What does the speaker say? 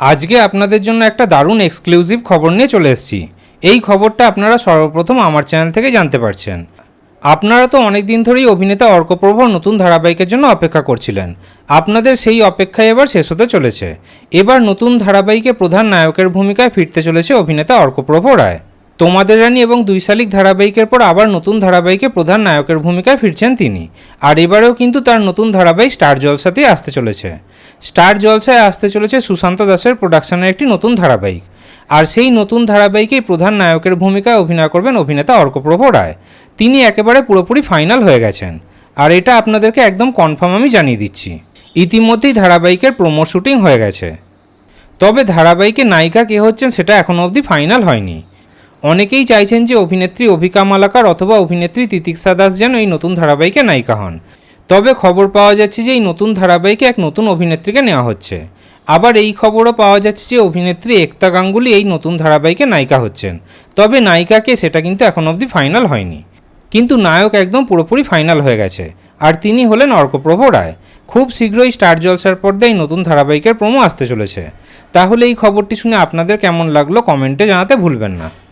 আজকে আপনাদের জন্য একটা দারুণ এক্সক্লুসিভ খবর নিয়ে চলে এসেছি। এই খবরটা আপনারা সর্বপ্রথম আমার চ্যানেল থেকে জানতে পারছেন। আপনারা তো অনেক দিন ধরেই অভিনেতা অর্কপ্রভর নতুন ধারাবাহিকের জন্য অপেক্ষা করছিলেন। আপনাদের সেই অপেক্ষায় এবার শেষ হতে চলেছে। এবার নতুন ধারাবাহিকে প্রধান নায়কের ভূমিকায় ফিরতে চলেছে অভিনেতা অর্কপ্রভ রায়। তোমাদের রানী এবং দুই শালিক ধারাবাহিকের পর আবার নতুন ধারাবাহিকে প্রধান নায়কের ভূমিকায় ফিরছেন তিনি। আর এবারেও কিন্তু তার নতুন ধারাবাহিক স্টার জলসাতেই আসতে চলেছে। স্টার জলসায় আসতে চলেছে সুশান্ত দাসের প্রোডাকশনের একটি নতুন ধারাবাহিক। আর সেই নতুন ধারাবাহিকেই প্রধান নায়কের ভূমিকায় অভিনয় করবেন অভিনেতা অর্কপ্রভ রায়। তিনি একেবারে পুরোপুরি ফাইনাল হয়ে গেছেন। আর এটা আপনাদেরকে একদম কনফার্ম আমি জানিয়ে দিচ্ছি। ইতিমধ্যেই ধারাবাহিকের প্রোমো শুটিং হয়ে গেছে। তবে ধারাবাহিকে নায়িকা কে হচ্ছেন সেটা এখনও অবধি ফাইনাল হয়নি। অনেকেই চাইছেন যে অভিনেত্রী অভিকা মালাকার অথবা অভিনেত্রী তিতিক্ষা দাস যেন এই নতুন ধারাবাহিকে নায়িকা হন। তবে খবর পাওয়া যাচ্ছে যে এই নতুন ধারাবাহিকে এক নতুন অভিনেত্রীকে নেওয়া হচ্ছে। আবার এই খবরও পাওয়া যাচ্ছে যে অভিনেত্রী একতা গাঙ্গুলি এই নতুন ধারাবাহিকে নায়িকা হচ্ছেন। তবে নায়িকাকে সেটা কিন্তু এখন অবধি ফাইনাল হয়নি। কিন্তু নায়ক একদম পুরোপুরি ফাইনাল হয়ে গেছে। আর তিনি হলেন অর্কপ্রভ রায়। খুব শীঘ্রই স্টার জলসার পর্দায় নতুন ধারাবাহিকের প্রোমো আসতে চলেছে। তাহলে এই খবরটি শুনে আপনাদের কেমন লাগল কমেন্টে জানাতে ভুলবেন না।